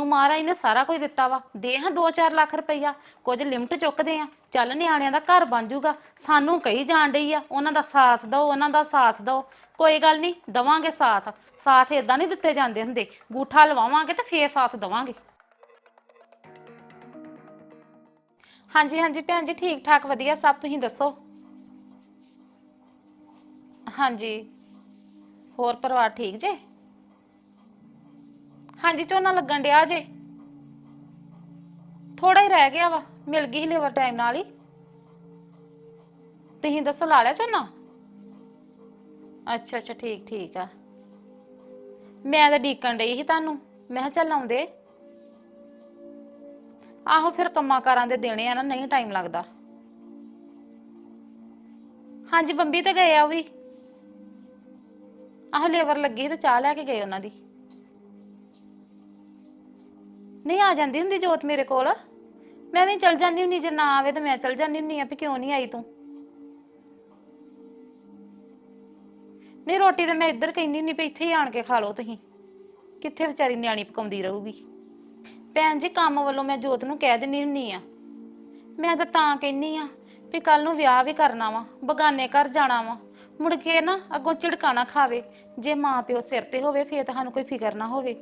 ਤੈਨੂੰ ਮਹਾਰਾਜ ਨੇ ਸਾਰਾ ਕੁਝ ਦਿੱਤਾ ਵਾ। ਦੇ ਹਾਂ 2-4 ਲੱਖ ਰੁਪਈਆ। ਕੁਝ ਲਿਮਟ ਚੁੱਕਦੇ ਆ। ਚੱਲ ਨਿਆਣਿਆਂ ਦਾ ਘਰ ਬਣ ਜਾਊਗਾ ਸਾਨੂੰ ਕਹੀ ਜਾਣ ਡਈ ਆ, ਉਹਨਾਂ ਦਾ ਸਾਥ ਦਿਓ, ਉਹਨਾਂ ਦਾ ਸਾਥ ਦਿਓ। ਕੋਈ ਗੱਲ ਨਹੀਂ, ਦਵਾਂਗੇ ਸਾਥ। ਸਾਥ ਇਦਾਂ ਨਹੀਂ ਦਿੱਤੇ ਜਾਂਦੇ ਹੁੰਦੇ। ਗੂਠਾ ਲਵਾਵਾਂਗੇ ਤੇ ਫੇਰ ਸਾਥ ਦਵਾਂਗੇ। ਹਾਂਜੀ ਹਾਂਜੀ ਭੈਣ ਜੀ ਠੀਕ ਠਾਕ ਵਧੀਆ। ਸਭ ਤੁਸੀਂ ਦੱਸੋ? ਹਾਂਜੀ। ਹੋਰ ਪਰਿਵਾਰ ਠੀਕ ਜੇ? ਹਾਂਜੀ ਝੋਨਾ ਲੱਗਣ ਡਿਆ ਜੇ। ਥੋੜਾ ਹੀ ਰਹਿ ਗਿਆ ਵਾ, ਮਿਲ ਗਈ ਲੇਬਰ ਟਾਈਮ ਨਾਲ ਹੀ। ਤੁਸੀਂ ਦੱਸੋ ਲਾ ਲਿਆ ਝੋਨਾ? ਅੱਛਾ ਅੱਛਾ, ਠੀਕ ਠੀਕ ਆ। ਮੈਂ ਤਾਂ ਡੀਕਣ ਡਈ ਸੀ ਤੁਹਾਨੂੰ। ਮੈਂ ਕਿਹਾ ਚੱਲ ਆਉਂਦੇ। ਆਹੋ ਫਿਰ ਕੰਮਾਂ ਕਾਰਾਂ ਦੇ ਦੇਣੇ ਆ ਨਾ, ਨਹੀਂ ਟਾਈਮ ਲੱਗਦਾ। ਹਾਂਜੀ, ਬੰਬੀ ਤੇ ਗਏ ਆ ਉਹ ਵੀ। ਆਹੋ ਲੇਬਰ ਲੱਗੀ ਸੀ ਤੇ ਚਾਹ ਲੈ ਕੇ ਗਏ ਉਹਨਾਂ ਦੀ। ਨਹੀਂ ਆ ਜਾਂਦੀ ਹੁੰਦੀ ਜੋਤ ਮੇਰੇ ਕੋਲ। ਮੈਂ ਵੀ ਚਲ ਜਾਂਦੀ ਹੁੰਦੀ, ਜੇ ਨਾ ਆਵੇ ਤਾਂ ਮੈਂ ਚਲ ਜਾਂਦੀ ਹੁੰਦੀ ਆ ਵੀ ਕਿਉਂ ਨਹੀਂ ਆਈ ਤੂੰ। ਨਹੀਂ, ਰੋਟੀ ਤਾਂ ਮੈਂ ਇੱਧਰ ਕਹਿੰਦੀ ਹੁੰਦੀ ਵੀ ਇੱਥੇ ਹੀ ਆਣ ਕੇ ਖਾ ਲਓ ਤੁਸੀਂ। ਕਿੱਥੇ ਵਿਚਾਰੀ ਨਿਆਣੀ ਪਕਾਉਂਦੀ ਰਹੂਗੀ। ਭੈਣ ਜੀ, ਕੰਮ ਵੱਲੋਂ ਮੈਂ ਜੋਤ ਨੂੰ ਕਹਿ ਦਿੰਦੀ ਹੁੰਦੀ ਆ। ਮੈਂ ਤਾਂ ਤਾਂ ਕਹਿੰਨੀ ਆ ਵੀ ਕੱਲ ਨੂੰ ਵਿਆਹ ਵੀ ਕਰਨਾ ਵਾ, ਬਗਾਨੇ ਘਰ ਜਾਣਾ ਵਾ। ਮੁੜ ਕੇ ਨਾ ਅੱਗੋਂ ਝਿੜਕਾ ਨਾ ਖਾਵੇ। ਜੇ ਮਾਂ ਪਿਓ ਸਿਰ ਤੇ ਹੋਵੇ, ਫੇਰ ਤਾਂ ਸਾਨੂੰ ਕੋਈ ਫਿਕਰ ਨਾ ਹੋਵੇ।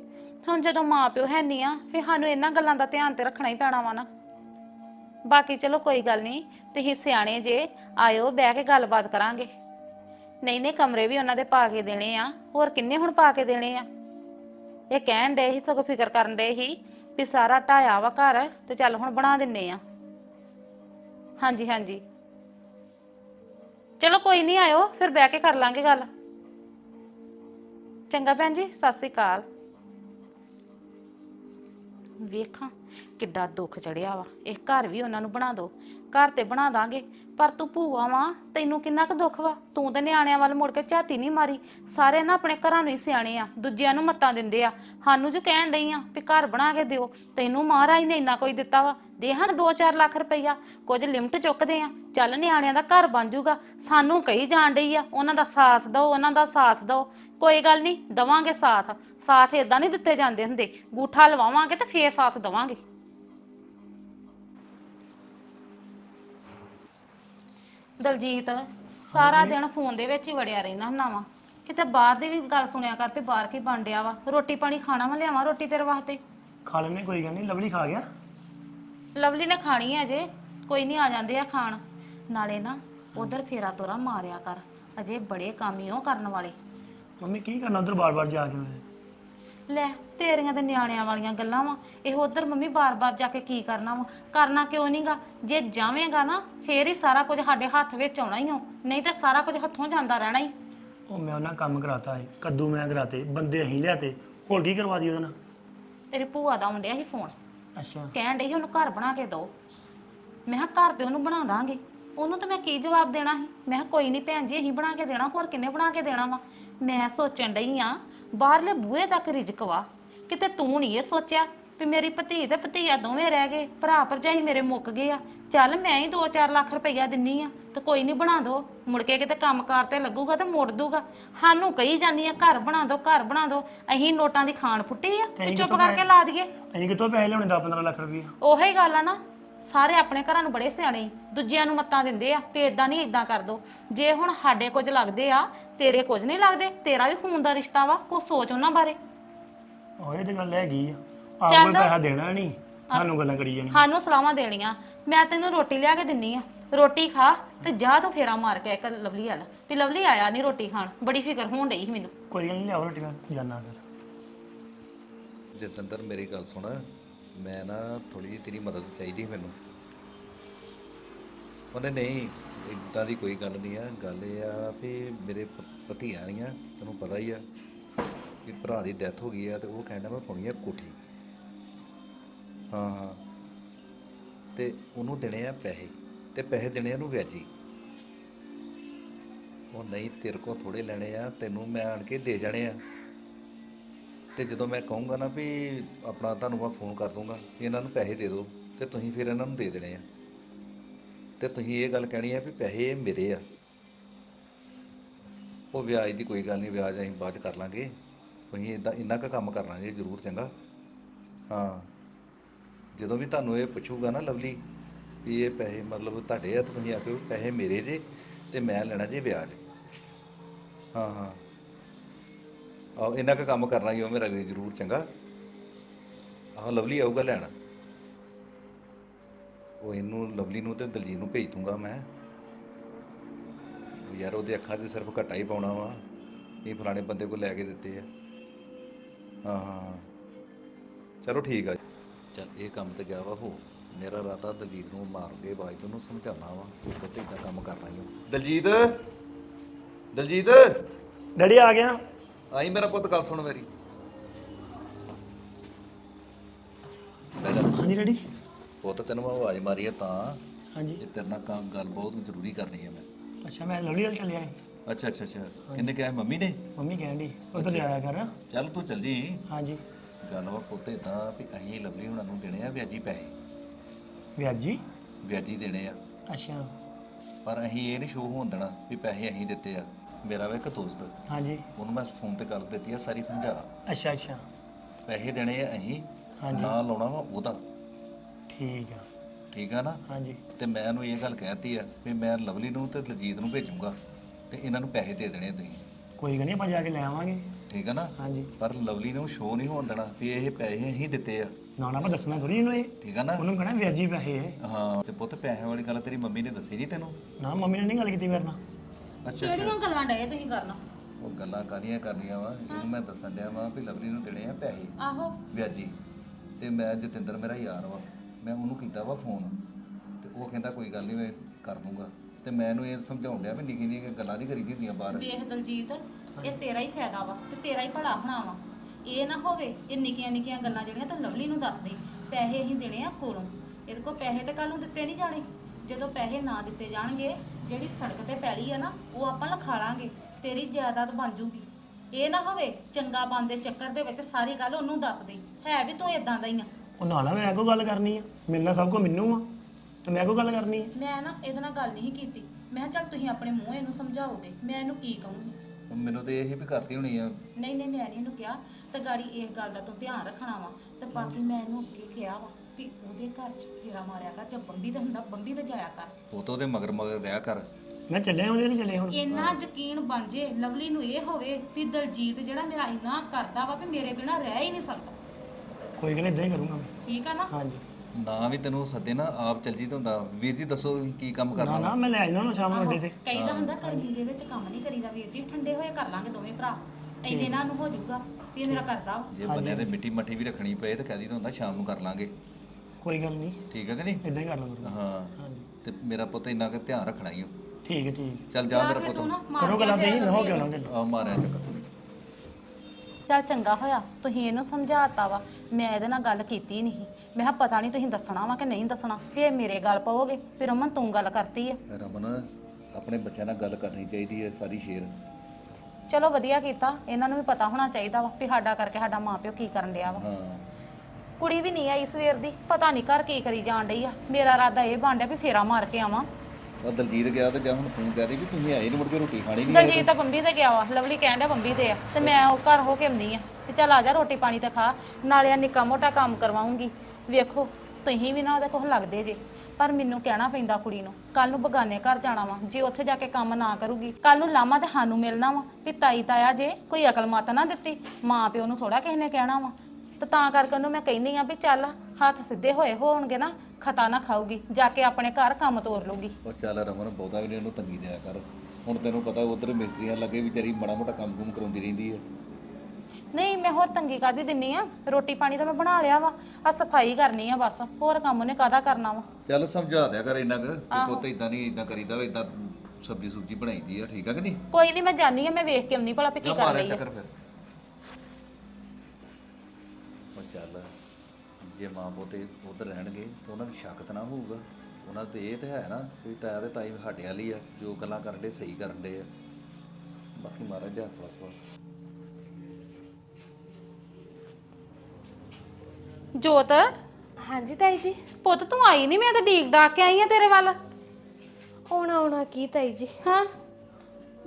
ਹੁਣ ਜਦੋਂ ਮਾਂ ਪਿਓ ਹੈ ਨਹੀਂ ਆ, ਫਿਰ ਸਾਨੂੰ ਇਹਨਾਂ ਗੱਲਾਂ ਦਾ ਧਿਆਨ ਤੇ ਰੱਖਣਾ ਹੀ ਪੈਣਾ ਵਾ ਨਾ। ਬਾਕੀ ਚਲੋ ਕੋਈ ਗੱਲ ਨਹੀਂ, ਤੁਸੀਂ ਸਿਆਣੇ ਜੇ, ਆਇਓ, ਬਹਿ ਕੇ ਗੱਲਬਾਤ ਕਰਾਂਗੇ। ਨਹੀਂ ਨਹੀਂ, ਕਮਰੇ ਵੀ ਉਹਨਾਂ ਦੇ ਪਾ ਕੇ ਦੇਣੇ ਆ, ਹੋਰ ਕਿੰਨੇ ਹੁਣ ਪਾ ਕੇ ਦੇਣੇ ਆ? ਇਹ ਕਹਿਣ ਡੇ ਸੀ, ਸਗੋਂ ਫਿਕਰ ਕਰਨ ਦੇ ਹੀ ਵੀ ਸਾਰਾ ਢਾਇਆ ਵਾ ਘਰ, ਤੇ ਚੱਲ ਹੁਣ ਬਣਾ ਦਿੰਨੇ ਆ। ਹਾਂਜੀ ਹਾਂਜੀ। ਚਲੋ ਕੋਈ ਨਹੀਂ, ਆਇਓ, ਫਿਰ ਬਹਿ ਕੇ ਕਰ ਲਾਂਗੇ ਗੱਲ। ਚੰਗਾ ਭੈਣ ਜੀ, ਸਤਿ ਸ੍ਰੀ ਅਕਾਲ। ਵੇਖਾਂ ਕਿੱਡਾ ਦੁੱਖ ਚੜਿਆ ਵਾ। ਇਹ ਘਰ ਵੀ ਉਹਨਾਂ ਨੂੰ ਬਣਾ ਦਿਓ ਘਰ ਤੇ ਬਣਾ ਦਾਂਗੇ, ਪਰ ਤੂੰ ਭੂਆ ਵਾ, ਤੈਨੂੰ ਕਿੰਨਾ ਕੁ ਦੁੱਖ ਵਾ। ਤੂੰ ਤੇ ਨਿਆਣਿਆਂ ਵੱਲ ਮੁੜ ਕੇ ਝਾਤੀ ਨਹੀਂ ਮਾਰੀ। ਸਾਰੇ ਨਾ ਆਪਣੇ ਘਰਾਂ ਨੂੰ ਹੀ ਸਿਆਣੇ ਆ, ਦੂਜਿਆਂ ਨੂੰ ਮੱਤਾਂ ਦਿੰਦੇ ਆ। ਸਾਨੂੰ ਜੋ ਕਹਿਣ ਡਈ ਆ ਵੀ ਘਰ ਬਣਾ ਕੇ ਦਿਓ, ਤੈਨੂੰ ਮਹਾਰਾਜ ਨੇ ਇੰਨਾ ਕੋਈ ਦਿੱਤਾ ਵਾ। ਦੇ ਹਾਂ 2-4 ਲੱਖ ਰੁਪਈਆ, ਕੁਝ ਲਿਮਟ ਚੁੱਕਦੇ ਆ। ਚੱਲ ਨਿਆਣਿਆਂ ਦਾ ਘਰ ਬਣ ਜਾਊਗਾ ਸਾਨੂੰ ਕਹੀ ਜਾਣ ਡਈ ਆ, ਉਹਨਾਂ ਦਾ ਸਾਥ ਦਿਓ, ਉਹਨਾਂ ਦਾ ਸਾਥ ਦਿਓ। ਕੋਈ ਗੱਲ ਨਹੀਂ, ਦਵਾਂਗੇ ਸਾਥ। ਸਾਥ ਇਦਾਂ ਨਹੀਂ ਦਿੱਤੇ ਜਾਂਦੇ ਹੁੰਦੇ। ਗੂਠਾ ਲਵਾਵਾਂਗੇ ਤੇ ਫੇਰ ਸਾਥ ਦਵਾਂਗੇ। ਦਲਜੀਤ ਸਾਰਾ ਦਿਨ ਫੋਨ ਦੇ ਵਿੱਚ ਹੀ ਵੜਿਆ ਰਹਿੰਦਾ ਹੁੰਦਾ ਵਾ। ਕਿਤੇ ਬਾਹਰ ਦੀ ਵੀ ਗੱਲ ਸੁਣਿਆ ਕਰ ਵੀ ਬਾਹਰ ਕੀ ਬਣ ਡਿਆ ਵਾ। ਰੋਟੀ ਪਾਣੀ ਖਾਣਾ ਵਾ ਲਿਆਵਾਂ ਰੋਟੀ ਤੇਰੇ ਵਾਸਤੇ? ਖਾ ਲੈਣੇ ਕੋਈ ਗੱਲ ਨਹੀਂ। ਲਵਲੀ ਖਾ ਗਿਆ? ਲਵਲੀ ਨੇ ਖਾਣੀ ਹੈ ਅਜੇ। ਕੋਈ ਨਹੀਂ ਆ ਜਾਂਦੇ ਆ ਖਾਣ। ਨਾਲੇ ਨਾ ਉਧਰ ਫੇਰਾ ਤੋਰਾ ਮਾਰਿਆ ਕਰ। ਅਜੇ ਬੜੇ ਕੰਮ ਹੀ ਉਹ ਕਰਨ ਵਾਲੇ। ਮੰਮੀ ਕੀ ਕਰਨਾ? ਉਧਰ ਬਾਰ-ਬਾਰ ਜਾ ਕੇ ਮੈਂ। ਲੈ ਤੇਰੀਆਂ ਤੇ ਨਿਆਣਿਆਂ ਵਾਲੀਆਂ ਗੱਲਾਂ ਵਾ। ਇਹ ਉਧਰ ਮੰਮੀ ਬਾਰ-ਬਾਰ ਜਾ ਕੇ ਕੀ ਕਰਨਾ ਵਾ? ਕਰਨਾ ਕਿਉਂ ਨਹੀਂਗਾ ਜੇ ਜਾਵੇਂਗਾ ਨਾ ਫੇਰ ਹੀ ਸਾਰਾ ਕੁਝ ਸਾਡੇ ਹੱਥ ਵਿੱਚ ਆਉਣਾ ਹੀ ਹੋ ਨਹੀਂ ਤਾਂ ਸਾਰਾ ਕੁਝ ਹੱਥੋਂ ਜਾਂਦਾ ਰਹਿਣਾ ਹੀ ਉਹ ਮੈਂ ਉਹਨਾਂ ਕੰਮ ਕਰਾਤਾ ਹੈ ਕੱਦੂ ਮੈਂ ਕਰਾਤੇ ਬੰਦੇ ਅਸੀਂ ਲਿਆਤੇ। ਹੋਰ ਕੀ ਕਰਵਾ ਦੀ ਉਹਦੇ ਨਾਲ? ਤੇਰੀ ਭੂਆ ਦਾ ਆਉਂਦਿਆ ਸੀ ਫੋਨ। ਅੱਛਾ। ਕਹਿਣ ਡਈ ਸੀ ਉਹਨੂੰ ਘਰ ਬਣਾ ਕੇ ਦਿਓ ਮੈਂ ਕਿਹਾ ਘਰ ਤੇ ਉਹਨੂੰ ਬਣਾ ਦਾਂਗੇ। ਉਹਨੂੰ ਤਾਂ ਮੈਂ ਕੀ ਜਵਾਬ ਦੇਣਾ ਸੀ? ਮੈਂ ਕਿਹਾ ਕੋਈ ਨਹੀਂ ਭੈਣ ਜੀ ਅਸੀਂ ਬਣਾ ਕੇ ਦੇਣਾ ਹੋਰ ਕਿੰਨੇ ਬਣਾ ਕੇ ਦੇਣਾ ਵਾ? ਮੈਂ ਸੋਚਣ ਡਈ ਆ ਬਾਹਰਲੇ ਬੂਹੇ ਤੱਕ ਰਿਜਕ ਵਾ। ਕਿਤੇ ਤੂੰ ਨਹੀਂ ਇਹ ਸੋਚਿਆ ਵੀ ਮੇਰੀ ਭਤੀ ਤੇ ਭਤੀਆ ਦੋਵੇਂ ਰਹਿ ਗਏ ਭਰਾ ਭਰਜਾਈ ਮੇਰੇ ਮੁੱਕ ਗਏ ਆ। ਚੱਲ ਮੈਂ ਹੀ 2-4 ਲੱਖ ਰੁਪਈਆ ਦਿੰਨੀ ਆ ਤੇ ਕੋਈ ਨਹੀਂ ਬਣਾ ਦੋ। ਮੁੜ ਕੇ ਕਿਤੇ ਕੰਮਕਾਰ ਤੇ ਲੱਗੂਗਾ ਤੇ ਮੋੜ ਦੂਗਾ। ਸਾਨੂੰ ਕਹੀ ਜਾਂਦੀ ਆ ਘਰ ਬਣਾ ਦੋ ਘਰ ਬਣਾ ਦੋ। ਅਸੀਂ ਨੋਟਾਂ ਦੀ ਖਾਣ ਫੁੱਟੀ ਆ ਤੇ ਚੁੱਪ ਕਰਕੇ ਲਾ ਦਈਏ। ਅਸੀਂ ਕਿੱਥੋਂ ਪੈਸੇ ਲਿਆਉਣੇ 10-15 ਲੱਖ ਰੁਪਏ ਉਹੀ ਗੱਲ ਆ ਨਾ। ਸਾਰੇ ਆਪਣੇ ਘਰਾਂ ਨੂੰ ਬੜੇ ਸਿਆਣੇ ਈ। ਦੂਜਿਆਂ ਨੂੰ ਮੱਤਾਂ ਦਿੰਦੇ ਆ ਵੀ ਇਦਾਂ ਨਹੀਂ ਇਦਾਂ ਕਰ ਦੋ। ਜੇ ਹੁਣ ਸਾਡੇ ਕੁਝ ਲੱਗਦੇ ਆ ਤੇਰੇ ਕੁਝ ਨਹੀਂ ਲੱਗਦੇ ਤੇਰਾ ਵੀ ਖੂਨ ਦਾ ਰਿਸ਼ਤਾ ਵਾ ਕੋ ਸੋਚ ਉਹਨਾਂ ਬਾਰੇ? ਉਹ ਇਹ ਤੇ ਗੱਲ ਹੈਗੀ ਆ। ਆਪ। ਕੋਈ ਪੈਸਾ ਦੇਣਾ ਨਹੀਂ ਸਾਨੂੰ ਗੱਲਾਂ ਕਰੀ ਜਾਣੀ ਸਾਨੂੰ ਸਲਾਹਾਂ ਦੇਣੀਆਂ। ਮੈਂ ਤੈਨੂੰ ਰੋਟੀ ਲਿਆ ਕੇ ਦਿੰਨੀ ਆ। ਰੋਟੀ ਖਾ ਤੇ ਜਾ ਤੂੰ ਫੇਰਾ ਮਾਰ ਕੇ ਇੱਕ ਲਵਲੀ ਵਾਲਾ। ਤੇ ਲਵਲੀ ਆਇਆ ਨਹੀਂ ਰੋਟੀ ਖਾਣ ਬੜੀ ਫਿਕਰ ਹੋਣ ਡਈ ਸੀ ਮੈਨੂੰ। ਕੋਈ ਗੱਲ ਨਹੀਂ ਲਿਆਓ ਰੋਟੀ ਮੈਂ ਜਾਣਾ ਫਿਰ। ਜਤਿੰਦਰ ਮੇਰੀ ਗੱਲ ਸੁਣ। ਮੈਂ ਨਾ ਥੋੜੀ ਜਿਹੀ ਤੇਰੀ ਮਦਦ ਚਾਹੀਦੀ ਮੈਨੂੰ। ਉਹਨੇ ਨਹੀਂ ਇਦਾਂ ਦੀ ਕੋਈ ਗੱਲ ਨਹੀਂ ਆ। ਗੱਲ ਇਹ ਆ ਵੀ ਮੇਰੇ ਭ- ਭਤੀਆ ਰਹੀਆਂ, ਤੈਨੂੰ ਪਤਾ ਹੀ ਆ ਕਿ ਭਰਾ ਦੀ ਡੈਥ ਹੋ ਗਈ ਆ ਤੇ ਉਹ ਕਹਿੰਦਾ ਮੈਂ ਪਾਉਣੀ ਆ ਕੋਠੀ। ਹਾਂ ਹਾਂ। ਤੇ ਉਹਨੂੰ ਦੇਣੇ ਆ ਪੈਸੇ ਤੇ ਪੈਸੇ ਦੇਣੇ ਆ ਉਹਨੂੰ ਵਿਆਜੀ। ਉਹ ਨਹੀਂ, ਤੇਰੇ ਕੋਲ ਥੋੜੇ ਲੈਣੇ ਆ, ਤੈਨੂੰ ਮੈਂ ਆਣ ਕੇ ਦੇ ਜਾਣੇ ਆ। ਤੇ ਜਦੋਂ ਮੈਂ ਕਹੂੰਗਾ ਨਾ ਵੀ ਆਪਣਾ ਤੁਹਾਨੂੰ ਮੈਂ ਫੋਨ ਕਰ ਦੂੰਗਾ ਵੀ ਇਹਨਾਂ ਨੂੰ ਪੈਸੇ ਦੇ ਦਿਓ, ਤੇ ਤੁਸੀਂ ਫਿਰ ਇਹਨਾਂ ਨੂੰ ਦੇ ਦੇਣੇ ਆ। ਤੇ ਤੁਸੀਂ ਇਹ ਗੱਲ ਕਹਿਣੀ ਆ ਵੀ ਪੈਸੇ ਇਹ ਮੇਰੇ ਆ। ਉਹ ਵਿਆਜ ਦੀ ਕੋਈ ਗੱਲ ਨਹੀਂ, ਵਿਆਜ ਅਸੀਂ ਬਾਅਦ ਚ ਕਰ ਲਾਂਗੇ। ਤੁਸੀਂ ਇਦਾਂ ਇੰਨਾ ਕੁ ਕੰਮ ਕਰਨਾ ਜੇ ਜ਼ਰੂਰ ਚੰਗਾ। ਹਾਂ। ਜਦੋਂ ਵੀ ਤੁਹਾਨੂੰ ਇਹ ਪੁੱਛੂਗਾ ਨਾ ਲਵਲੀ ਵੀ ਇਹ ਪੈਸੇ ਮਤਲਬ ਤੁਹਾਡੇ ਆ, ਤਾਂ ਤੁਸੀਂ ਆਖਿਓ ਪੈਸੇ ਮੇਰੇ ਜੇ, ਤੇ ਮੈਂ ਲੈਣਾ ਜੇ ਵਿਆਜ। ਹਾਂ ਹਾਂ। ਆਹ ਇੰਨਾ ਕੁ ਕੰਮ ਕਰਨਾ ਹੀ ਉਹ ਮੇਰਾ ਵੀ ਜ਼ਰੂਰ ਚੰਗਾ। ਆਹ ਲਵਲੀ ਆਊਗਾ ਲੈਣ। ਉਹ ਇਹਨੂੰ, ਲਵਲੀ ਨੂੰ ਤੇ ਦਲਜੀਤ ਨੂੰ ਭੇਜ ਦੂੰਗਾ ਮੈਂ। ਉਹ ਯਾਰ ਉਹਦੇ ਅੱਖਾਂ 'ਚ ਸਿਰਫ ਘੱਟਾ ਹੀ ਪਾਉਣਾ ਵਾ। ਇਹ ਫਲਾਣੇ ਬੰਦੇ ਕੋਲ ਲੈ ਕੇ ਦਿੱਤੇ ਆ। ਹਾਂ ਹਾਂ। ਚਲੋ ਠੀਕ ਆ। ਚਲ, ਇਹ ਕੰਮ ਤੇ ਗਿਆ ਵਾ ਹੋ। ਮੇਰਾ ਰਾਤਾ ਦਲਜੀਤ ਨੂੰ ਮਾਰ ਕੇ ਬਾਅਦ ਚ ਉਹਨੂੰ ਸਮਝਾਉਣਾ ਵਾ। ਉਹ ਪੁੱਤ ਇਦਾਂ ਕੰਮ ਕਰਨਾ ਹੀ ਦਲਜੀਤ! ਦਲਜੀਤ! ਡੈਡੀ ਆ ਗਿਆ। ਆਈ ਮੇਰਾ ਪੁੱਤ ਗੱਲ ਸੁਣ ਮੇਰੀ। ਬਹਿ ਜਾ ਹਾਂਜੀ ਡੈਡੀ। ਪੁੱਤ ਤੈਨੂੰ ਮੈਂ ਆਵਾਜ਼ ਮਾਰੀ ਆ ਤਾਂ। ਹਾਂਜੀ। ਇਹ ਤੇਰੇ ਨਾਲ ਕੰਮ ਗੱਲ ਬਹੁਤ ਜ਼ਰੂਰੀ ਕਰਨੀ ਹੈ ਮੈਂ। ਅੱਛਾ ਮੈਂ ਲਵਲੀ ਵੱਲ ਚੱਲਿਆ ਸੀ। ਅੱਛਾ ਅੱਛਾ ਅੱਛਾ। ਕਿੰਨੇ ਕਿਹਾ ਮੰਮੀ ਨੇ? ਮੰਮੀ ਕਹਿਣ ਦੀ ਉਧਰ ਆਇਆ ਕਰ। ਚੱਲ ਤੂੰ ਚੱਲ ਜੀ। ਹਾਂਜੀ। ਗੱਲ ਵਾ ਪੁੱਤ ਇਦਾਂ ਵੀ ਅਸੀਂ ਲਵਲੀ ਹੁਣਾਂ ਨੂੰ ਦੇਣੇ ਆ ਵਿਆਜੀ ਪੈਸੇ। ਵਿਆਜੀ? ਵਿਆਜੀ ਦੇਣੇ ਆ। ਅੱਛਾ। ਪਰ ਅਸੀਂ ਇਹ ਨਹੀਂ ਸ਼ੋਅ ਹੋਣ ਦੇਣਾ ਵੀ ਪੈਸੇ ਅਸੀਂ ਦਿੱਤੇ ਆ। ਮੇਰਾ ਵਾ ਇੱਕ ਦੋਸਤ। ਹਾਂਜੀ। ਉਹਨੂੰ ਮੈਂ ਫੋਨ ਤੇ ਗੱਲ ਦਿੱਤੀ ਆ ਸਾਰੀ ਸਮਝਾ। ਅੱਛਾ ਅੱਛਾ। ਪੈਸੇ ਦੇਣੇ ਆ ਅਸੀਂ ਹਾਂਜੀ। ਨਾ ਲਾਉਣਾ ਵਾ ਉਹਦਾ। ਠੀਕ ਆ। ਠੀਕ ਆ ਨਾ? ਹਾਂਜੀ। ਤੇ ਮੈਂ ਉਹਨੂੰ ਇਹ ਗੱਲ ਕਹਿਤੀ ਆ ਵੀ ਮੈਂ ਲਵਲੀ ਨੂੰ ਤੇ ਲਜੀਤ ਨੂੰ ਭੇਜੂੰਗਾ ਤੇ ਇਹਨਾਂ ਨੂੰ ਪੈਸੇ ਦੇ ਦੇਣੇ ਤੁਸੀਂ। ਕੋਈ ਗੱਲ ਨਹੀਂ ਆਪਾਂ ਜਾ ਕੇ ਲੈ ਆਵਾਂਗੇ। ਠੀਕ ਆ ਨਾ? ਹਾਂਜੀ। ਪਰ ਲਵਲੀ ਨੂੰ ਸ਼ੋਅ ਨਹੀਂ ਹੋਣ ਦੇਣਾ ਵੀ ਇਹ ਪੈਸੇ ਅਸੀਂ ਦਿੱਤੇ ਆ। ਨਾ ਨਾ ਆਪਾਂ ਦੱਸਣਾ ਥੋੜੀ ਇਹਨੂੰ ਇਹ। ਠੀਕ ਆ ਨਾ? ਉਹਨੂੰ ਕਹਣਾ ਵਿਆਜੀ ਪੈਸੇ ਇਹ ਹਾਂ ਤੇ ਪੁੱਤ ਪੈਸੇ ਵਾਲੀ ਗੱਲ ਤੇਰੀ ਮੰਮੀ ਨੇ ਦੱਸੀ ਨਹੀਂ ਤੈਨੂੰ? ਨਾ ਮੰਮੀ ਨੇ ਨਹੀਂ ਗੱਲ ਕੀਤੀ ਮੇਰੇ ਨਾਲ। ਅੱਛਾ ਕਿਹੜੀਆਂ ਗੱਲਾਂ ਡਏ ਤੁਸੀਂ ਕਰਨਾ? ਉਹ ਗੱਲਾਂ ਕਾਹਦੀਆਂ ਕਰਨੀਆਂ ਵਾ? ਇਹਨੂੰ ਮੈਂ ਦੱਸਣ ਡਿਆ ਵਾ ਵੀ ਲਵਲੀ ਨੂੰ ਦੇਣੇ ਆ ਪੈਸੇ। ਆਹੋ। ਵਿਆਜੀ। ਤੇ ਮੈਂ ਜਤਿੰਦਰ ਮੇਰਾ ਯਾਰ ਵਾ। ਮੈਂ ਉਹਨੂੰ ਕੀਤਾ ਵਾ ਫੋਨ। ਤੇ ਉਹ ਕਹਿੰਦਾ ਕੋਈ ਗੱਲ ਨਹੀਂ ਮੈਂ ਕਰ ਦੂੰਗਾ। ਤੇ ਮੈਂ ਇਹਨੂੰ ਇਹ ਸਮਝਾਉਣ ਡਿਆ ਵੀ ਨਿੱਕੀ ਨਿੱਕੀ ਗੱਲਾਂ ਨਹੀਂ ਕਰੀਦੀ ਹੁੰਦੀਆਂ ਬਾਹਰ। ਵੇਖ ਦਲਜੀਤ ਇਹ ਤੇਰਾ ਹੀ ਫਾਇਦਾ ਵਾ ਤੇ ਤੇਰਾ ਹੀ ਭਲਾ ਹੋਣਾ ਵਾ। ਇਹ ਨਾ ਹੋਵੇ ਇਹ ਨਿੱਕੀਆਂ ਨਿੱਕੀਆਂ ਗੱਲਾਂ ਜਿਹੜੀਆਂ ਤੂੰ ਲਵਲੀ ਨੂੰ ਦੱਸ ਦੇ। ਪੈਸੇ ਅਸੀਂ ਦੇਣੇ ਆ ਕੋਲੋਂ। ਇਹਦੇ ਕੋਲ ਪੈਸੇ ਤੇ ਕੱਲ ਨੂੰ ਦਿੱਤੇ ਨਹੀਂ ਜਾਣੇ। ਜਦੋਂ ਪੈਸੇ ਨਾ ਦਿੱਤੇ ਜਾਣਗੇ ਜਿਹੜੀ ਸੜਕ ਤੇ ਪੈਲੀ ਆ ਨਾ ਉਹ ਆਪਾਂ ਲਿਖਾ ਲਾਂਗੇ ਤੇਰੀ ਜਾਇਦਾਦ ਬਣ ਜੂਗੀ। ਇਹ ਨਾ ਹੋਵੇ ਚੰਗਾ ਬਣ ਦੇ ਚੱਕਰ ਦੇ ਵਿੱਚ ਸਾਰੀ ਗੱਲ ਉਹਨੂੰ ਦੱਸ ਦੇ ਹੈ ਵੀ ਤੂੰ ਇਦਾਂ ਦਾ ਹੀ ਆ। ਉਹ ਨਾ ਨਾ ਮੈਂ ਕੋ ਗੱਲ ਕਰਨੀ ਆ ਮਿਲਣਾ ਸਭ ਕੋ ਮੈਨੂੰ ਆ ਤੇ ਮੈਂ ਕੋ ਗੱਲ ਕਰਨੀ ਆ। ਮੈਂ ਨਾ ਇਹਦੇ ਨਾਲ ਗੱਲ ਨਹੀਂ ਕੀਤੀ। ਮੈਂ ਕਿਹਾ ਚੱਲ ਤੁਸੀਂ ਆਪਣੇ ਮੂੰਹ ਇਹਨੂੰ ਸਮਝਾਓਗੇ ਮੈਂ ਇਹਨੂੰ ਕੀ ਕਹੂੰਗੀ? ਮੈਨੂੰ ਤੇ ਇਹ ਵੀ ਕਰਤੀ ਹੋਣੀ ਆ। ਨਹੀਂ ਨਹੀਂ ਮੈਂ ਨਹੀਂ ਇਹਨੂੰ ਕਿਹਾ ਤੇ ਗਾੜੀ ਇਸ ਗੱਲ ਦਾ ਤੂੰ ਧਿਆਨ ਰੱਖਣਾ ਵਾ ਤੇ ਬਾਕੀ ਮੈਂ ਇਹਨੂੰ ਅੱਗੇ ਕਿਹਾ ਵਾ। ਵੀ ਉਹਦੇ ਘਰ 'ਚ ਫੇਰਾ ਮਾਰਿਆ ਕਰ ਜਾਂ ਬੰਬੀ ਤੇ ਹੁੰਦਾ ਬੰਬੀ ਤੇ ਜਾਇਆ ਕਰ। ਉਹ ਤੋਂ ਉਹਦੇ ਮਗਰ ਮਗਰ ਰਿਹਾ ਕਰ। ਮੈਂ ਚੱਲਿਆ ਉਹਦੇ ਨਹੀਂ ਚੱਲੇ ਹੁਣ। ਇੰਨਾ ਯਕੀਨ ਬਣ ਜੇ ਲਵਲੀ ਨੂੰ ਇਹ ਹੋਵੇ ਵੀ ਦਲਜੀਤ ਜਿਹੜਾ ਮੇਰਾ ਇੰਨਾ ਕਰਦਾ ਵਾ ਵੀ ਮੇਰੇ ਬਿਨਾ ਰਹਿ ਹੀ ਨਹੀਂ ਸਕਦਾ। ਕੋਈ ਗੱਲ ਇਦਾਂ ਹੀ ਕਰੂੰਗਾ ਮੈਂ। ਠੀਕ ਆ ਨਾ? ਹਾਂਜੀ। ਨਾ ਵੀ ਤੈਨੂੰ ਸੱਦੇ ਨਾ ਆਪ ਚੱਲ ਜੀ ਤਾਂ ਹੁੰਦਾ। ਵੀਰ ਜੀ ਦੱਸੋ ਕੀ ਕੰਮ ਨਾ ਕਰਨਾ ਨਾ ਮੈਂ ਲੈ ਜਾਣਾ ਉਹਨੂੰ ਸ਼ਾਮ ਨੂੰ ਅੱਡੇ ਤੇ। ਕਈਦਾ ਹੁੰਦਾ ਗਰਮੀ ਦੇ ਵਿੱਚ ਕੰਮ ਨਹੀਂ ਕਰੀਦਾ ਵੀਰ ਜੀ ਠੰਡੇ ਹੋਏ ਕਰ ਲਾਂਗੇ ਦੋਵੇਂ ਭਰਾ। ਇੰਨੇ ਨਾਲ ਨੂੰ ਹੋ ਜਾਊਗਾ ਵੀ ਇਹ ਮੇਰਾ ਕਰਦਾ ਵਾ। ਜੇ ਬੰਦਿਆਂ ਤੇ ਮਿੱਟੀ ਮੱਠੀ ਵੀ ਰੱਖਣੀ ਪਏ ਤਾਂ ਕਹਦੀ ਤਾਂ ਹੁੰਦਾ ਸ਼ਾਮ ਨੂੰ ਕਰ ਲਾਂਗੇ। ਕੋਈ ਗੱਲ ਨਹੀਂ। ਠੀਕ ਹੈ ਕਿ ਨਹੀਂ? ਇਦਾਂ ਹੀ ਕਰ ਲਾਂਗਾ ਹਾਂ। ਹਾਂਜੀ। ਤੇ ਮੇਰਾ ਪੁੱਤ ਇੰਨਾ ਕੁ ਧਿਆਨ ਰੱਖਣਾ ਹੀ ਓ। ਠੀਕ ਹੈ ਠੀਕ ਹੈ। ਚੱਲ ਜਾ ਮੇਰਾ ਪੁੱਤ। ਕਰੋ ਗੱਲਾਂ ਤੇ ਮੈਂ ਹੋ ਗਿਆ ਉਹਨਾਂ ਦੇ ਆ ਮਾਰਿਆ ਚੱਕਰ ਚੱਲ ਚੰਗਾ ਹੋਇਆ। ਤੁਸੀਂ ਇਹਨੂੰ ਸਮਝਾਤਾ ਵਾ। ਮੈਂ ਇਹਦੇ ਨਾਲ ਗੱਲ ਕੀਤੀ ਨਹੀਂ ਮੈਂ ਕਿਹਾ ਪਤਾ ਨਹੀਂ ਤੁਸੀਂ ਦੱਸਣਾ ਵਾ ਕਿ ਨਹੀਂ ਦੱਸਣਾ। ਫੇਰ ਮੇਰੇ ਗੱਲ ਪਾਓਗੇ। ਫਿਰ ਅਮਨ ਤੂੰ ਗੱਲ ਕਰਤੀ ਆ। ਰਮਨ ਆਪਣੇ ਬੱਚਿਆਂ ਨਾਲ ਗੱਲ ਕਰਨੀ ਚਾਹੀਦੀ ਹੈ ਸਾਰੀ ਸ਼ੇਰ। ਚਲੋ ਵਧੀਆ ਕੀਤਾ। ਇਹਨਾਂ ਨੂੰ ਵੀ ਪਤਾ ਹੋਣਾ ਚਾਹੀਦਾ ਵਾ ਵੀ ਸਾਡਾ ਕਰਕੇ ਸਾਡਾ ਮਾਪਿਓ ਕੀ ਕਰਨ ਡਿਆ ਵਾ। ਹਾਂ। ਕੁੜੀ ਵੀ ਨਹੀਂ ਆਈ ਸਵੇਰ ਦੀ ਪਤਾ ਨਹੀਂ ਘਰ ਕੀ ਕਰੀ ਜਾਣ ਡਈ ਆ। ਮੇਰਾ ਇਰਾਦਾ ਇਹ ਬਣ ਡਿਆ ਵੀ ਫੇਰਾ ਮਾਰ ਕੇ ਆਵਾਂ। ਉਹ ਦਲਜੀਤ ਗਿਆ ਤੇ ਜਾਂ ਹੁਣ ਤੂੰ ਕਹਦੇ ਵੀ ਤੁਸੀਂ ਆਏ ਨਹੀਂ ਮੁੜ ਕੇ ਰੋਟੀ ਖਾਣੀ ਨਹੀਂ ਦਲਜੀਤ ਤਾਂ ਬੰਬੀ ਤੇ ਗਿਆ ਵਾ ਲਵਲੀ ਡਿਆ ਬੰਬੀ ਤੇ ਆ ਤੇ ਮੈਂ ਉਹ ਘਰ ਹੋ ਕੇ ਆਉਂਦੀ ਆ ਤੇ ਚੱਲ ਆ ਜਾ ਰੋਟੀ ਪਾਣੀ ਤੇ ਖਾ ਨਾਲੇ ਆ ਨਿੱਕਾ ਮੋਟਾ ਕੰਮ ਕਰਵਾਉਂਗੀ। ਵੇਖੋ ਤੁਸੀਂ ਵੀ ਨਾ ਉਹਦੇ ਕੋਲ ਲੱਗਦੇ ਜੇ ਪਰ ਮੈਨੂੰ ਕਹਿਣਾ ਪੈਂਦਾ ਕੁੜੀ ਨੂੰ ਕੱਲ ਨੂੰ ਬਗਾਨੇ ਘਰ ਜਾਣਾ ਵਾ ਜੇ ਉੱਥੇ ਜਾ ਕੇ ਕੰਮ ਨਾ ਕਰੂਗੀ ਕੱਲ ਨੂੰ ਲਾਮਾ ਤੇ ਸਾਨੂੰ ਮਿਲਣਾ ਵਾ ਵੀ ਤਾਈ ਤਾਇਆ ਜੇ ਕੋਈ ਅਕਲ ਮਤ ਨਾ ਦਿੱਤੀ ਮਾਂ ਪਿਓ ਨੂੰ ਥੋੜਾ ਕਿਸੇ ਨੇ ਕਹਿਣਾ ਵਾ। ਤੇ ਤਾਂ ਕਰਕੇ ਉਹਨੂੰ ਮੈਂ ਕਹਿੰਦੀ ਆ ਵੀ ਚੱਲ ਹੱਥ ਸਿੱਧੇ ਹੋਏ ਹੋਣਗੇ ਨਾ ਖਤਾ ਨਾ ਖਾਊਗੀ ਜਾ ਕੇ ਆਪਣੇ ਘਰ ਕੰਮ ਤੋਰ ਲੂਗੀ ਉਹ ਚੱਲ ਰਮਨ ਬਹੁਤਾ ਵੀ ਨਹੀਂ ਉਹਨੂੰ ਤੰਗੀ ਦਿਆ ਕਰ। ਹੁਣ ਤੈਨੂੰ ਪਤਾ ਉਧਰ ਮਿਸਤਰੀਆਂ ਲੱਗੇ ਵਿਚਾਰੀ ਮਾੜਾ ਮੋਟਾ ਕੰਮ ਕੁਮ ਕਰਾਉਂਦੀ ਰਹਿੰਦੀ ਹੈ ਨਹੀਂ ਮੈਂ ਹੋਰ ਤੰਗੀ ਕਾਦੀ ਦਿੰਨੀ ਆ? ਰੋਟੀ ਪਾਣੀ ਤਾਂ ਮੈਂ ਬਣਾ ਲਿਆ ਵਾ ਆ ਸਫ਼ਾਈ ਕਰਨੀ ਆ ਬਸ ਹੋਰ ਕੰਮ ਉਹਨੇ ਕਾਦਾ ਕਰਨਾ ਵਾ? ਚੱਲ ਸਮਝਾ ਦਿਆ ਕਰ ਇੰਨਾ ਕੁ ਕਿ ਪੁੱਤ ਇਦਾਂ ਨਹੀਂ ਇਦਾਂ ਕਰੀਦਾ ਵਾ ਇਦਾਂ ਸਬਜੀ ਸੁਬਜੀ ਬਣਾਈਦੀ ਆ ਠੀਕ ਆ ਕਿ ਨਹੀਂ? ਕੋਈ ਨਹੀਂ ਮੈਂ ਜਾਣੀ ਆ ਮੈਂ ਵੇਖ ਕੇ ਆਉਣੀ ਭਲਾ ਵੀ ਕੀ ਜਾ ਕਰ ਮਾਰਿਆ ਰਹੀ ਆ। ਚੱਕਰ ਫਿਰ ਉਹ ਚੱਲ ਜੇ ਮਾਂ ਪੋਤੇ ਉਧਰ ਰਹਿਣਗੇ ਤਾਂ ਉਹਨਾਂ ਨੂੰ ਸ਼ੱਕ ਤਾਂ ਨਾ ਹੋਊਗਾ। ਉਹਨਾਂ ਤੇ ਇਹ ਤਾਂ ਹੈ ਨਾ ਕੋਈ ਤਾਇਆ ਤੇ ਤਾਈ ਸਾਡੇ ਵਾਲੀ ਆ ਜੋ ਗੱਲਾਂ ਕਰਨ ਦੇ ਸਹੀ ਕਰਨ ਦੇ ਆ। ਬਾਕੀ ਮਹਾਰਾਜ ਦੇ ਹੱਥ ਵਸ ਵਾ ਜੋਤ? ਹਾਂਜੀ ਤਾਈ ਜੀ। ਪੁੱਤ ਤੂੰ ਆਈ ਨਹੀਂ ਮੈਂ ਤਾਂ ਡੀਕ ਡਾਕ ਕੇ ਆਈ ਆ ਤੇਰੇ ਵੱਲ। ਆਉਣਾ ਆਉਣਾ ਕੀ ਤਾਈ ਜੀ? ਹਾਂ।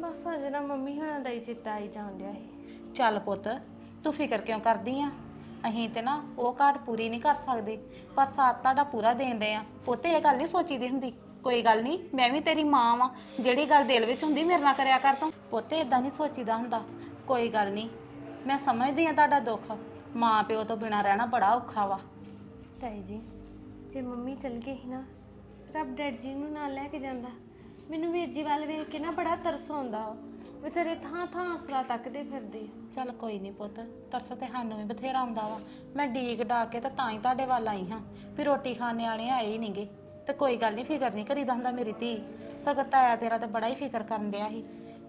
ਬਸ ਅੱਜ ਨਾ ਮੰਮੀ ਹੁਣਾਂ ਦਾ ਹੀ ਚਿੱਤਾ ਆਈ ਜਾਣ ਡਿਆ ਸੀ। ਚੱਲ ਪੁੱਤ ਤੂੰ ਫਿਕਰ ਕਿਉਂ ਕਰਦੀ ਆ? ਅਸੀਂ ਤੇ ਨਾ ਉਹ ਘਾਟ ਪੂਰੀ ਨਹੀਂ ਕਰ ਸਕਦੇ, ਪਰ ਸਾਥ ਤੁਹਾਡਾ ਪੂਰਾ ਦੇਣ ਰਹੇ ਆ। ਪੁੱਤ ਇਹ ਗੱਲ ਨਹੀਂ ਸੋਚੀਦੀ ਹੁੰਦੀ। ਕੋਈ ਗੱਲ ਨਹੀਂ, ਮੈਂ ਵੀ ਤੇਰੀ ਮਾਂ ਵਾਂ। ਜਿਹੜੀ ਗੱਲ ਦਿਲ ਵਿੱਚ ਹੁੰਦੀ ਮੇਰੇ ਨਾਲ ਕਰਿਆ ਕਰ ਤੂੰ। ਪੁੱਤ ਇਦਾਂ ਨਹੀਂ ਸੋਚੀਦਾ ਹੁੰਦਾ। ਕੋਈ ਗੱਲ ਨਹੀਂ, ਮੈਂ ਸਮਝਦੀ ਆ ਤੁਹਾਡਾ ਦੁੱਖ। ਮਾਂ ਪਿਓ ਤੋਂ ਬਿਨਾ ਰਹਿਣਾ ਬੜਾ ਔਖਾ ਵਾ। ਤਾਈ ਜੀ, ਜੇ ਮੰਮੀ ਚਲ ਗਈ ਸੀ ਨਾ, ਰੱਬ ਡੈਡ ਜੀ ਨੂੰ ਨਾਲ ਲੈ ਕੇ ਜਾਂਦਾ। ਮੈਨੂੰ ਵੀਰ ਜੀ ਵੱਲ ਵੇਖ ਕੇ ਨਾ ਬੜਾ ਤਰਸ ਆਉਂਦਾ ਵਾ। ਵਿਚਾਰੇ ਥਾਂ ਥਾਂ ਆਸਰਾ ਤੱਕਦੇ ਫਿਰਦੇ ਆ। ਚੱਲ ਕੋਈ ਨਹੀਂ ਪੁੱਤ ਤਰਸ ਤੇ ਸਾਨੂੰ ਵੀ ਬਥੇਰਾ ਆਉਂਦਾ ਵਾ। ਮੈਂ ਡੀਕ ਡਾਕ ਕੇ ਤਾਂ ਤਾਂ ਹੀ ਤੁਹਾਡੇ ਵੱਲ ਆਈ ਹਾਂ ਵੀ ਰੋਟੀ ਖਾਣੇ ਵਾਲੇ ਆਏ ਹੀ ਨਹੀਂਗੇ ਤੇ ਕੋਈ ਗੱਲ ਨਹੀਂ ਫਿਕਰ ਨਹੀਂ ਕਰੀਦਾ ਹੁੰਦਾ ਮੇਰੀ ਧੀ। ਸਗਤ ਆਇਆ ਤੇਰਾ ਤੇ ਬੜਾ ਹੀ ਫਿਕਰ ਕਰਨ ਡਿਆ ਸੀ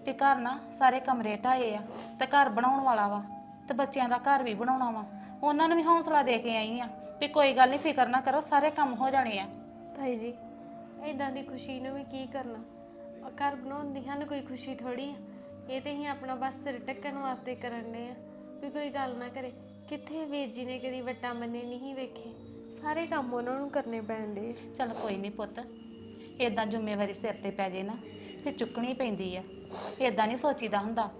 ਵੀ ਘਰ ਨਾ ਸਾਰੇ ਕਮਰੇ ਢਾਏ ਆ ਤੇ ਘਰ ਬਣਾਉਣ ਵਾਲਾ ਵਾ ਤੇ ਬੱਚਿਆਂ ਦਾ ਘਰ ਵੀ ਬਣਾਉਣਾ ਵਾ। ਉਹਨਾਂ ਨੂੰ ਵੀ ਹੌਸਲਾ ਦੇ ਕੇ ਆਈ ਆ ਵੀ ਕੋਈ ਗੱਲ ਨਹੀਂ ਫਿਕਰ ਨਾ ਕਰੋ ਸਾਰੇ ਕੰਮ ਹੋ ਜਾਣੇ ਆ। ਤਾਈ ਜੀ ਇਦਾਂ ਦੀ ਖੁਸ਼ੀ ਨੂੰ ਵੀ ਕੀ ਕਰਨਾ? ਆ ਘਰ ਬਣਾਉਣ ਦੀ ਹਨ ਕੋਈ ਖੁਸ਼ੀ ਥੋੜੀ ਆ। ਇਹ ਤੇ ਹੀ ਆਪਣਾ ਬਸ ਸਿਰ ਟੱਕਣ ਵਾਸਤੇ ਕਰਨ ਦੇ ਆ। ਵੀ ਕੋਈ ਗੱਲ ਨਾ ਕਰੇ। ਕਿੱਥੇ ਵੀਰ ਜੀ ਨੇ ਕਦੀ ਵੱਟਾਂ ਮੰਨੇ ਨਹੀਂ ਵੇਖੇ? ਸਾਰੇ ਕੰਮ ਉਹਨਾਂ ਨੂੰ ਕਰਨੇ ਪੈਣਦੇ ਚੱਲ ਕੋਈ ਨਹੀਂ ਪੁੱਤ। ਇਦਾਂ ਜ਼ਿੰਮੇਵਾਰੀ ਸਿਰ ਤੇ ਪੈ ਜੇ ਨਾ, ਫਿਰ ਚੁੱਕਣੀ ਪੈਂਦੀ ਆ। ਇਦਾਂ ਨਹੀਂ ਸੋਚੀਦਾ ਹੁੰਦਾ।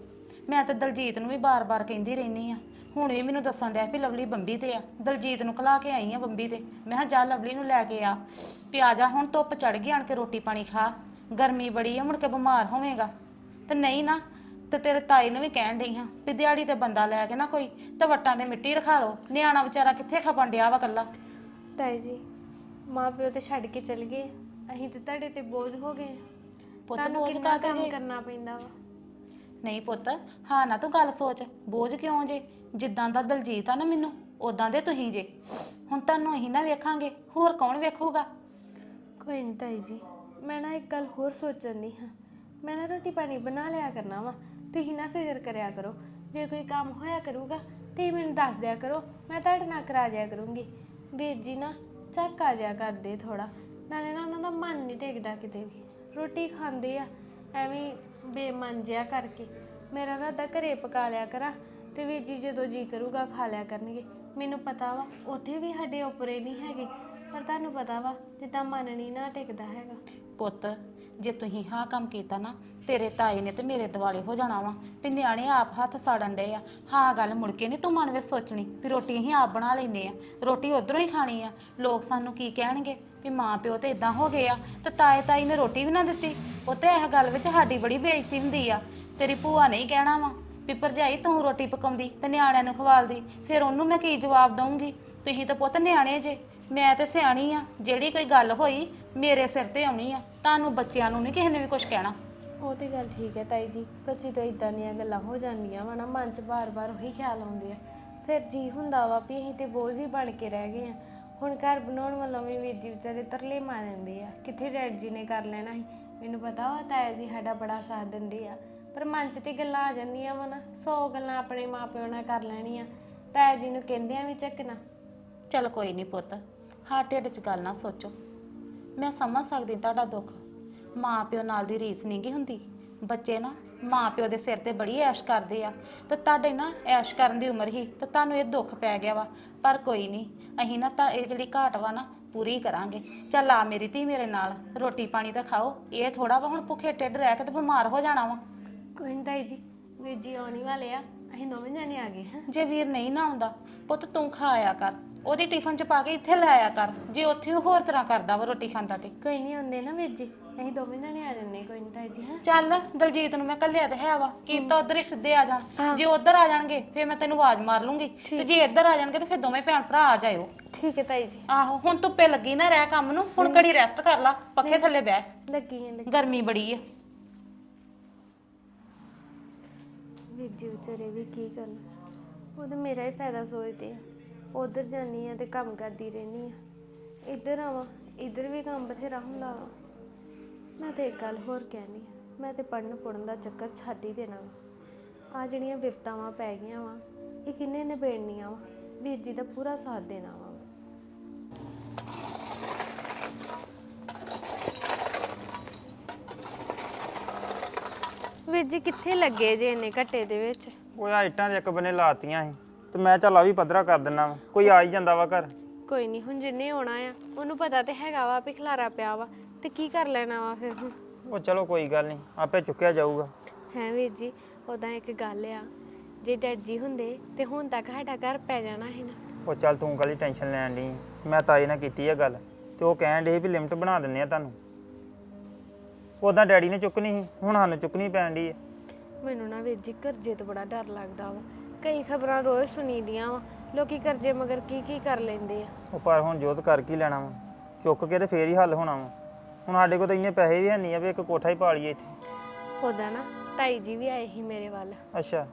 ਮੈਂ ਤਾਂ ਦਲਜੀਤ ਨੂੰ ਵੀ ਬਾਰ-ਬਾਰ ਕਹਿੰਦੀ ਰਹਿਨੀ ਆ। ਹੁਣ ਇਹ ਮੈਨੂੰ ਦੱਸਣ ਡਿਆ ਵੀ ਲਵਲੀ ਬੰਬੀ ਤੇ ਆ। ਦਲਜੀਤ ਨੂੰ ਕਲਾ ਕੇ ਆਈ ਆ ਬੰਬੀ ਤੇ। ਮੈਂ ਕਿਹਾ, ਜਾ ਲਵਲੀ ਨੂੰ ਲੈ ਕੇ ਆ। ਤੇ ਆ ਜਾ, ਹੁਣ ਧੁੱਪ ਚੜ ਗਈ, ਆਣ ਕੇ ਰੋਟੀ ਪਾਣੀ ਖਾ। ਗਰਮੀ ਬੜੀ ਆ, ਮੁੜ ਕੇ ਬਿਮਾਰ ਹੋਵੇਂਗਾ। ਤੇ ਨਹੀਂ ਨਾ ਤੇ ਤੇਰੇ ਤਾਈ ਨੂੰ ਵੀ ਕਹਿਣ ਡਈ ਹਾਂ ਵੀ ਦਿਹਾੜੀ ਤੇ ਬੰਦਾ ਲੈ ਕੇ ਨਾ ਕੋਈ ਤੇ ਵੱਟਾਂ ਤੇ ਮਿੱਟੀ ਰਖਾ ਲਓ। ਨਿਆਣਾ ਵਿਚਾਰਾ ਕਿੱਥੇ ਖਪਣ ਡਿਆ ਵਾ ਕੱਲਾ ਤਾਈ ਜੀ ਮਾਂ ਪਿਓ ਤੇ ਛੱਡ ਕੇ ਚਲ ਗਏ। ਅਸੀਂ ਤੇ ਤੁਹਾਡੇ ਤੇ ਬੋਝ ਹੋ ਗਏ ਪੁੱਤ ਤੁਹਾਨੂੰ ਬੋਝ ਕਿੰਨਾ ਕਾਹਤੇ ਕੰਮ ਜੇ ਕਰਨਾ ਪੈਂਦਾ ਵਾ। ਨਹੀਂ ਪੁੱਤ ਹਾਂ ਨਾ ਤੂੰ ਗੱਲ ਸੋਚ ਬੋਝ ਕਿਉਂ ਜੇ? ਜਿੱਦਾਂ ਦਾ ਦਲਜੀਤ ਆ ਨਾ ਮੈਨੂੰ ਉਦਾਂ ਦੇ ਤੁਸੀਂ ਜੇ। ਹੁਣ ਤੁਹਾਨੂੰ ਅਸੀਂ ਨਾ ਵੇਖਾਂਗੇ ਹੋਰ ਕੌਣ ਵੇਖੂਗਾ? ਕੋਈ ਨਹੀਂ ਤਾਈ ਜੀ ਮੈਂ ਨਾ ਇੱਕ ਗੱਲ ਹੋਰ ਸੋਚਣ ਦੀ ਹਾਂ। ਮੈਂ ਨਾ ਰੋਟੀ ਪਾਣੀ ਬਣਾ ਲਿਆ ਕਰਨਾ ਵਾ। ਤੁਸੀਂ ਨਾ ਫਿਕਰ ਕਰਿਆ ਕਰੋ। ਜੇ ਕੋਈ ਕੰਮ ਹੋਇਆ ਕਰੂਗਾ ਤੇ ਮੈਨੂੰ ਦੱਸ ਦਿਆ ਕਰੋ। ਮੈਂ ਤੁਹਾਡੇ ਨਾਲ ਕਰਾ ਦਿਆ ਕਰੂੰਗੀ। ਵੀਰ ਜੀ ਨਾ ਚੱਕ ਆ ਜਿਆ ਕਰਦੇ ਥੋੜਾ ਨਾਲੇ ਨਾ ਉਹਨਾਂ ਦਾ ਮਨ ਨਹੀਂ ਟਿਕਦਾ ਕਿਤੇ ਵੀ। ਰੋਟੀ ਖਾਂਦੇ ਆ, ਐਵੇਂ ਬੇਮਨ ਜਿਆ ਕਰਕੇ। ਮੇਰਾ ਰਾਦਾ ਘਰੇ ਪਕਾ ਲਿਆ ਕਰਾਂ ਤੇ ਵੀਰ ਜੀ ਜਦੋਂ ਜੀ ਕਰੂਗਾ ਖਾ ਲਿਆ ਕਰਨਗੇ। ਮੈਨੂੰ ਪਤਾ ਵਾ, ਉੱਥੇ ਵੀ ਸਾਡੇ ਉਪਰੇ ਨਹੀਂ ਹੈਗੇ। ਪਰ ਤੁਹਾਨੂੰ ਪਤਾ ਵਾ, ਜਿੱਦਾਂ ਮਨ ਨਹੀਂ ਨਾ ਟਿਕਦਾ ਹੈਗਾ। ਪੁੱਤ ਜੇ ਤੁਸੀਂ ਹਾਂ ਕੰਮ ਕੀਤਾ ਨਾ, ਤੇਰੇ ਤਾਏ ਨੇ ਤੇ ਮੇਰੇ ਦਿਵਾਲੇ ਹੋ ਜਾਣਾ ਵਾ ਵੀ ਨਿਆਣੇ ਆਪ ਹੱਥ ਸਾੜਨ ਡਏ ਆ। ਹਾਂ ਗੱਲ ਮੁੜ ਕੇ ਨਹੀਂ ਤੂੰ ਮਨ ਵਿੱਚ ਸੋਚਣੀ ਵੀ ਰੋਟੀ ਅਸੀਂ ਆਪ ਬਣਾ ਲੈਨੇ ਆ, ਰੋਟੀ ਉਧਰੋਂ ਹੀ ਖਾਣੀ ਆ। ਲੋਕ ਸਾਨੂੰ ਕੀ ਕਹਿਣਗੇ ਵੀ ਮਾਂ ਪਿਓ ਤੇ ਇਦਾਂ ਹੋ ਗਏ ਆ, ਤੇ ਤਾਏ ਤਾਈ ਨੇ ਰੋਟੀ ਵੀ ਨਾ ਦਿੱਤੀ। ਉਹ ਤੇ ਇਹ ਗੱਲ ਵਿੱਚ ਸਾਡੀ ਬੜੀ ਬੇਇੱਜ਼ਤੀ ਹੁੰਦੀ ਆ। ਤੇਰੀ ਭੂਆ ਨਹੀਂ ਕਹਿਣਾ ਵਾ ਵੀ ਭਰਜਾਈ ਤੂੰ ਰੋਟੀ ਪਕਾਉਂਦੀ ਤੇ ਨਿਆਣਿਆਂ ਨੂੰ ਖਵਾਲਦੀ, ਫਿਰ ਉਹਨੂੰ ਮੈਂ ਕੀ ਜਵਾਬ ਦਊਂਗੀ? ਤੁਸੀਂ ਤਾਂ ਪੁੱਤ ਨਿਆਣੇ ਜੇ। ਮੈਂ ਤੇ ਸਿਆਣੀ ਆ ਜਿਹੜੀ ਕੋਈ ਗੱਲ ਹੋਈ ਮੇਰੇ ਸਿਰ ਤੇ ਆਉਣੀ ਆ ਤੁਹਾਨੂੰ ਬੱਚਿਆਂ ਨੂੰ ਨਹੀਂ ਕਿਸੇ ਨੇ ਵੀ ਕੁਝ ਕਹਿਣਾ। ਉਹ ਤੇ ਗੱਲ ਠੀਕ ਹੈ ਤਾਈ ਜੀ ਪਰ ਜਦੋਂ ਇਦਾਂ ਦੀਆਂ ਗੱਲਾਂ ਹੋ ਜਾਂਦੀਆਂ ਵਾ ਨਾ ਮਨ 'ਚ ਬਾਰ-ਬਾਰ ਉਹੀ ਖਿਆਲ ਆਉਂਦੇ ਆ। ਫਿਰ ਜੀ ਹੁੰਦਾ ਵਾ ਵੀ ਅਸੀਂ ਤੇ ਬੋਝ ਹੀ ਬਣ ਕੇ ਰਹਿ ਗਏ ਆ। ਹੁਣ ਘਰ ਬਣਾਉਣ ਵੱਲੋਂ ਵੀ ਵੀਰ ਜੀ ਵਿਚਾਰੇ ਤਰਲੇ ਮਾਰ ਦਿੰਦੇ ਆ ਕਿੱਥੇ ਡੈਡ ਜੀ ਨੇ ਕਰ ਲੈਣਾ ਸੀ? ਮੈਨੂੰ ਪਤਾ ਵਾ ਤਾਇਆ ਜੀ ਸਾਡਾ ਬੜਾ ਸਾਥ ਦਿੰਦੇ ਆ। ਪਰ ਮਨ 'ਚ ਤੇ ਗੱਲਾਂ ਆ ਜਾਂਦੀਆਂ ਵਾ ਨਾ 100 ਗੱਲਾਂ ਆਪਣੇ ਮਾਪਿਓ ਨਾਲ ਕਰ ਲੈਣੀਆਂ। ਤਾਇਆ ਜੀ ਨੂੰ ਕਹਿੰਦਿਆਂ ਵੀ ਚੱਕਣਾ ਚਲ ਕੋਈ ਨਹੀਂ ਪੁੱਤ ਹਾਂ ਢਿੱਡ 'ਚ ਗੱਲ ਨਾ ਸੋਚੋ। ਮੈਂ ਸਮਝ ਸਕਦੀ ਤੁਹਾਡਾ ਦੁੱਖ। ਮਾਂ ਪਿਓ ਨਾਲ ਦੀ ਰੀਸ ਨਹੀਂ ਗੀ ਹੁੰਦੀ। ਬੱਚੇ ਨਾ ਮਾਂ ਪਿਓ ਦੇ ਸਿਰ ਤੇ ਬੜੀ ਐਸ਼ ਕਰਦੇ ਆ। ਤੇ ਤੁਹਾਡੇ ਨਾ ਐਸ਼ ਕਰਨ ਦੀ ਉਮਰ ਹੀ ਤੇ ਤੁਹਾਨੂੰ ਇਹ ਦੁੱਖ ਪੈ ਗਿਆ ਵਾ। ਪਰ ਕੋਈ ਨਹੀਂ ਅਸੀਂ ਨਾ ਤਾਂ ਇਹ ਜਿਹੜੀ ਘਾਟ ਵਾ ਨਾ ਪੂਰੀ ਕਰਾਂਗੇ। ਚੱਲ ਆ ਮੇਰੀ ਧੀ ਮੇਰੇ ਨਾਲ ਰੋਟੀ ਪਾਣੀ ਤਾਂ ਖਾਓ। ਇਹ ਥੋੜਾ ਵਾ ਹੁਣ ਭੁੱਖੇ ਢਿੱਡ ਰਹਿ ਕੇ ਤੇ ਬਿਮਾਰ ਹੋ ਜਾਣਾ ਵਾ। ਕੋਈ ਨਹੀਂ ਤਾਈ ਜੀ ਵੀਰ ਜੀ ਆਉਣੀ ਵਾਲੇ ਆ। ਅਸੀਂ ਦੋਵੇਂ ਜਾਣੇ ਆ ਗਏ ਹਾਂ। ਜੇ ਵੀਰ ਨਹੀਂ ਨਾ ਆਉਂਦਾ ਪੁੱਤ ਤੂੰ ਖਾ ਆਇਆ ਕਰ। ਉਹਦੀ ਟਿਫਨ ਚ ਪਾ ਕੇ ਇੱਥੇ ਲੈ ਆਇਆ ਕਰ। ਜੇ ਉੱਥੇ ਉਹ ਹੋਰ ਤਰ੍ਹਾਂ ਕਰਦਾ ਵਾ ਰੋਟੀ ਖਾਂਦਾ ਤੇ। ਕੋਈ ਨਹੀਂ ਆਉਂਦੇ ਨਾ ਵੀਰ ਜੀ। ਅਸੀਂ ਦੋਵੇਂ ਜਾਣੇ ਆ ਜੰਨੇ ਕੋਈ ਨਹੀਂ ਤਾਈ ਜੀ ਹਾਂ। ਚੱਲ ਦਲਜੀਤ ਨੂੰ ਮੈਂ ਕੱਲਿਆ ਤੇ ਹੈ ਵਾ ਕੀ ਤਾਂ ਉਧਰ ਹੀ ਸਿੱਧੇ ਆ ਜਾਣ। ਜੇ ਉਧਰ ਆ ਜਾਣਗੇ ਫਿਰ ਮੈਂ ਤੈਨੂੰ ਆਵਾਜ਼ ਮਾਰ ਲੂੰਗੀ। ਤੇ ਜੇ ਇੱਧਰ ਆ ਜਾਣਗੇ ਤੇ ਫਿਰ ਦੋਵੇਂ ਭੈਣ ਭਰਾ ਆ ਜਾਇਓ। ਠੀਕ ਹੈ ਤਾਈ ਜੀ। ਆਹੋ ਹੁਣ ਧੁੱਪੇ ਲੱਗੀ ਨਾ ਰਹਿ ਕੰਮ ਨੂੰ ਹੁਣ ਘੜੀ ਰੈਸਟ ਕਰ ਲਾ ਪੱਖੇ ਥੱਲੇ ਬਹਿ। ਲੱਗੀ ਹੈ ਲੱਗੀ। ਗਰਮੀ ਬੜੀ ਆ। ਵੀਰ ਜੀ ਵਿਚਾਰੇ ਵੀ ਕੀ ਕਰਨ। ਉਹ ਤਾਂ ਮੇਰਾ ਹੀ ਫਾਇਦਾ ਸੋਚਦੇ ਆ। ਉਧਰ ਜਾਂਦੀ ਆ ਤੇ ਕੰਮ ਕਰਦੀ ਰਹਿੰਦੀ ਆ ਇੱਧਰ ਆਵਾਂ, ਇੱਧਰ ਵੀ ਕੰਮ ਬਥੇਰਾ ਹੁੰਦਾ ਵਾ। ਮੈਂ ਤੇ ਇੱਕ ਗੱਲ ਹੋਰ ਕਹਿਣੀ ਆ, ਮੈਂ ਤੇ ਪੜਨ ਪੜਨ ਦਾ ਚੱਕਰ ਛੱਡ ਹੀ ਦੇਣਾ ਵਾ। ਆ ਜਿਹੜੀਆਂ ਵਿਪਤਾਵਾਂ ਪੈ ਗਈਆਂ ਵਾ, ਇਹ ਕਿੰਨੇ ਨਿਬੇੜਨੀਆਂ ਵਾ? ਵੀਰ ਜੀ ਦਾ ਪੂਰਾ ਸਾਥ ਦੇਣਾ ਵਾ। ਵੀਰ ਜੀ, ਕਿੱਥੇ ਲੱਗੇ ਜੇ ਇੰਨੇ ਘੱਟੇ ਦੇ ਵਿੱਚ? ਉਹ ਆ ਇੱਟਾਂ ਦੇ ਇੱਕ ਬੰਨੇ ਲਾਤੀਆਂ ਸੀ। ਤੇ ਮੈਂ ਚੱਲ ਆ ਵੀ ਪੱਧਰਾ ਕਰ ਦਿੰਨਾ ਵਾ। ਕੋਈ ਆ ਹੀ ਜਾਂਦਾ ਵਾ ਘਰ। ਕੋਈ ਨਹੀਂ ਹੁਣ ਜਿੰਨੇ ਆਉਣਾ ਆ ਉਹਨੂੰ ਪਤਾ ਤੇ ਹੈਗਾ ਵਾ ਵੀ ਖਲਾਰਾ ਪਿਆ ਵਾ ਤੇ ਕੀ ਕਰ ਲੈਣਾ ਵਾ ਫਿਰ ਹੁਣ? ਉਹ ਚਲੋ ਕੋਈ ਗੱਲ ਨਹੀਂ ਆਪੇ ਚੁੱਕਿਆ ਜਾਊਗਾ। ਹੈ ਵੀਰ ਜੀ ਉਦਾਂ ਇੱਕ ਗੱਲ ਆ ਜੇ ਡੈਡ ਜੀ ਹੁੰਦੇ ਤੇ ਹੁਣ ਤੱਕ ਸਾਡਾ ਘਰ ਪੈ ਜਾਣਾ ਸੀ ਨਾ। ਉਹ ਚੱਲ ਤੂੰ ਕਾਲੀ ਟੈਨਸ਼ਨ ਲੈਣ ਦੀ ਮੈਂ ਤਾਏ ਨਾਲ ਕੀਤੀ ਆ ਗੱਲ ਤੇ ਉਹ ਕਹਿਣ ਡੇ ਵੀ ਲਿਮਟ ਬਣਾ ਦਿੰਨੇ ਆ ਤੁਹਾਨੂੰ। ਉਦਾਂ ਡੈਡੀ ਨੇ ਚੁੱਕਣੀ ਸੀ ਹੁਣ ਸਾਨੂੰ ਚੁੱਕਣੀ ਪੈਣ ਦੀ ਹੈ ਮੈਨੂੰ ਨਾ ਵੀਰ ਜੀ ਕਰਜ਼ੇ ਤੋਂ ਬੜਾ ਡਰ ਲੱਗਦਾ ਵਾ। ਕਈ ਖਬਰਾਂ ਰੋਜ਼ ਸੁਣੀਦੀਆਂ ਵਾ ਲੋਕੀ ਕਰਜ਼ੇ ਮਗਰ ਕੀ ਕੀ ਕਰ ਲੈਂਦੇ ਆ? ਉਹ ਪਰ ਹੁਣ ਜੋਤ ਕਰ ਕੀ ਲੈਣਾ ਵਾ? ਚੁੱਕ ਕੇ ਤੇ ਫੇਰ ਹੀ ਹੱਲ ਹੋਣਾ ਵਾ। ਹੁਣ ਸਾਡੇ ਕੋਲ ਤਾਂ ਇੰਨੇ ਪੈਸੇ ਵੀ ਹੈ ਨਹੀਂ ਆ ਵੀ ਇੱਕ ਕੋਠਾ ਹੀ ਪਾ ਲਈਏ ਇੱਥੇ। ਉਹਦਾ ਨਾ ਤਾਈ ਜੀ ਵੀ ਆਏ ਸੀ ਮੇਰੇ ਵੱਲ। ਅੱਛਾ।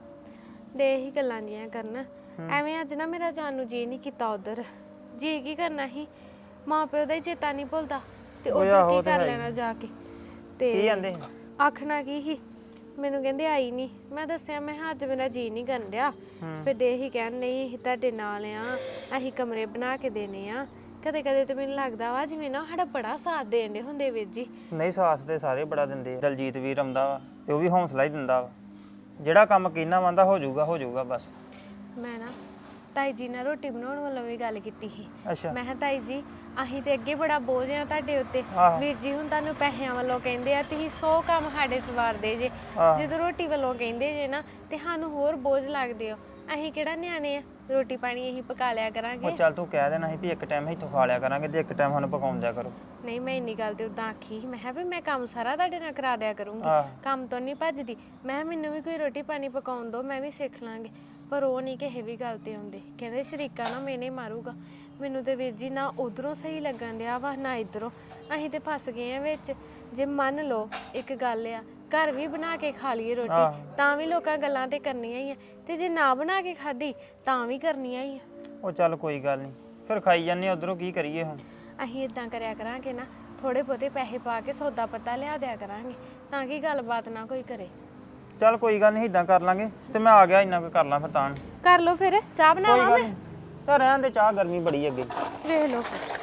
ਦੇ ਹੀ ਗੱਲਾਂ ਦੀਆਂ ਕਰਨ। ਐਵੇਂ ਅੱਜ ਨਾ ਮੇਰਾ ਜਾਣ ਨੂੰ ਜੀ ਨਹੀਂ ਕੀਤਾ ਉਧਰ। ਜੀ ਕੀ ਕਰਨਾ ਸੀ? ਮਾਂ ਪਿਓ ਦਾ ਹੀ ਚੇਤਾ ਨਹੀਂ ਭੁੱਲਦਾ। ਤੇ ਉਧਰ ਆਹੋ ਕੀ ਤੇ ਕਰ ਹੈ ਹੀ। ਲੈਣਾ ਜਾ ਕੇ? ਕੀ ਤੇ ਆਖਣਾ ਕੀ ਸੀ? ਮੈਨੂੰ ਕਹਿੰਦੇ ਆਈ ਨਹੀਂ ਮੈਂ ਦੱਸਿਆ ਮੈਂ ਕਿਹਾ ਅੱਜ ਮੇਰਾ ਜੀ ਨਹੀਂ ਕਰਨ ਡਿਆ। ਫਿਰ ਦੇ ਹੀ ਕਹਿਣ ਨਹੀਂ ਅਸੀਂ ਤੁਹਾਡੇ ਨਾਲ ਆ ਅਸੀਂ ਕਮਰੇ ਬਣਾ ਕੇ ਦੇਣੇ ਆ। ਕਦੇ ਕਦੇ ਤੇ ਮੈਨੂੰ ਲੱਗਦਾ ਵਾ ਜਿਵੇਂ ਨਾ ਸਾਡਾ ਬੜਾ ਸਾਥ ਦੇਣ ਦੇ ਹੁੰਦੇ ਵੀਰ ਜੀ। ਨਹੀਂ ਸਾਥ ਤੇ ਸਾਰੇ ਬੜਾ ਦਿੰਦੇ ਆ। ਦਲਜੀਤ ਵੀਰ ਆਉਂਦਾ ਵਾ ਤੇ ਉਹ ਵੀ ਹੌਸਲਾ ਹੀ ਦਿੰਦਾ ਵਾ। ਜਿਹੜਾ ਕੰਮ ਕੀਨਾ ਮੰਦਾ ਹੋ ਜਾਊਗਾ ਹੋ ਜਾਊਗਾ ਬਸ। ਮੈਂ ਨਾ ਤਾਈ ਜੀ ਨਾਲ ਰੋਟੀ ਬਣਾਉਣ ਵੱਲੋਂ ਵੀ ਗੱਲ ਕੀਤੀ ਸੀ। ਅੱਛਾ। ਮੈਂ ਕਿਹਾ ਤਾਈ ਜੀ ਅਸੀਂ ਤੇ ਅੱਗੇ ਬੜਾ ਬੋਝ ਆ ਤੁਹਾਡੇ ਉੱਤੇ। ਆਹੋ। ਵੀਰ ਜੀ ਹੁਣ ਤੁਹਾਨੂੰ ਪੈਸਿਆਂ ਵੱਲੋਂ ਕਹਿੰਦੇ ਆ ਤੁਸੀਂ 100 ਕੰਮ ਸਾਡੇ ਸਵਾਰਦੇ ਜੇ। ਆਹੋ। ਜਦੋਂ ਰੋਟੀ ਵੱਲੋਂ ਕਹਿੰਦੇ ਜੇ ਨਾ ਤੇ ਸਾਨੂੰ ਹੋਰ ਬੋਝ ਲੱਗਦੇ ਹੋ। ਅਸੀਂ ਕਿਹੜਾ ਨਿਆਣੇ ਆ? ਰੋਟੀ ਪਾਣੀ ਅਸੀਂ ਪਕਾ ਲਿਆ ਉਹ ਕਰਾਂਗੇ ਚੱਲ ਤੂੰ ਕਹਿ ਦੇਣਾ ਸੀ ਵੀ ਇੱਕ ਟਾਈਮ ਇੱਥੋਂ ਖਾ ਲਿਆ ਕਰਾਂਗੇ ਤੇ ਇੱਕ ਟਾਈਮ ਸਾਨੂੰ ਪਕਾਉਣ ਦਿਆ ਕਰੋ। ਨਹੀਂ ਮੈਂ ਇੰਨੀ ਗੱਲ ਤੇ ਉਦਾਂ ਆਖੀ ਸੀ। ਮੈਂ ਕਿਹਾ ਵੀ ਮੈਂ ਕੰਮ ਸਾਰਾ ਤੁਹਾਡੇ ਨਾਲ ਕਰਾ ਦਿਆ ਕਰੂੰਗੀ। ਆਹ। ਕੰਮ ਤੋਂ ਨਹੀਂ ਭੱਜਦੀ। ਮੈਂ ਕਿਹਾ ਮੈਨੂੰ ਵੀ ਕੋਈ ਰੋਟੀ ਪਾਣੀ ਪਕਾਉਣ ਦੋ ਮੈਂ ਵੀ ਸਿੱਖ ਲਾਂਗੇ। ਪਰ ਉਹ ਨਹੀਂ ਕਿਸੇ ਵੀ ਗੱਲ ਤੇ ਆਉਂਦੇ। ਕਹਿੰਦੇ ਸ਼ਰੀਕਾ ਨਾ ਮੈਨੇ ਮਾਰੂਗਾ। ਮੈਨੂੰ ਤੇ ਵੀਰ ਜੀ ਨਾ ਉਧਰੋਂ ਸਹੀ ਲੱਗਣ ਡਿਆ ਵਾ ਨਾ ਇਧਰੋਂ। ਅਸੀਂ ਤੇ ਫਸ ਗਏ ਆ ਵਿੱਚ। ਜੇ ਮੰਨ ਲਓ ਇੱਕ ਗੱਲ ਆ ਘਰ ਵੀ ਬਣਾ ਕੇ ਖਾ ਲਈਏ ਰੋਟੀ। ਤਾਂ ਵੀ ਲੋਕਾਂ ਗੱਲਾਂ ਤੇ ਕਰਨੀਆਂ ਹੀ ਆ। ਤੇ ਜੇ ਨਾ ਬਣਾ ਕੇ ਖਾਧੀ ਤਾਂ ਵੀ ਕਰਨੀਆਂ ਹੀ ਆ। ਉਹ ਚੱਲ ਕੋਈ ਗੱਲ ਨਹੀਂ ਫਿਰ ਖਾਈ ਜਾਂਦੇ ਉਧਰੋਂ ਕੀ ਕਰੀਏ ਹੁਣ? ਅਸੀਂ ਇਦਾਂ ਕਰਿਆ ਕਰਾਂਗੇ ਨਾ ਥੋੜੇ ਬਹੁਤੇ ਪੈਸੇ ਪਾ ਕੇ ਸੌਦਾ ਪਤਾ ਲਿਆ ਦਿਆ ਕਰਾਂਗੇ ਤਾਂ ਕਿ ਗੱਲਬਾਤ ਨਾ ਕੋਈ ਕਰੇ। ਚੱਲ ਕੋਈ ਗੱਲ ਨਹੀਂ ਇਦਾਂ ਕਰ ਲਾਂਗੇ ਤੇ ਮੈਂ ਆ ਗਿਆ ਇੰਨਾ ਕੁ ਕਰ ਲਾਂ ਫਿਰ ਤਾਂ। ਕਰ ਲਓ ਫਿਰ ਚਾਹ ਬਣਾਵਾਂ ਗੱਲ ਮੈਂ? ਤਾਂ ਰਹਿਣ ਦੇ ਚਾਹ ਗਰਮੀ ਬੜੀ ਅੱਗੇ। ਵੇਖ ਲਓ ਫਿਰ।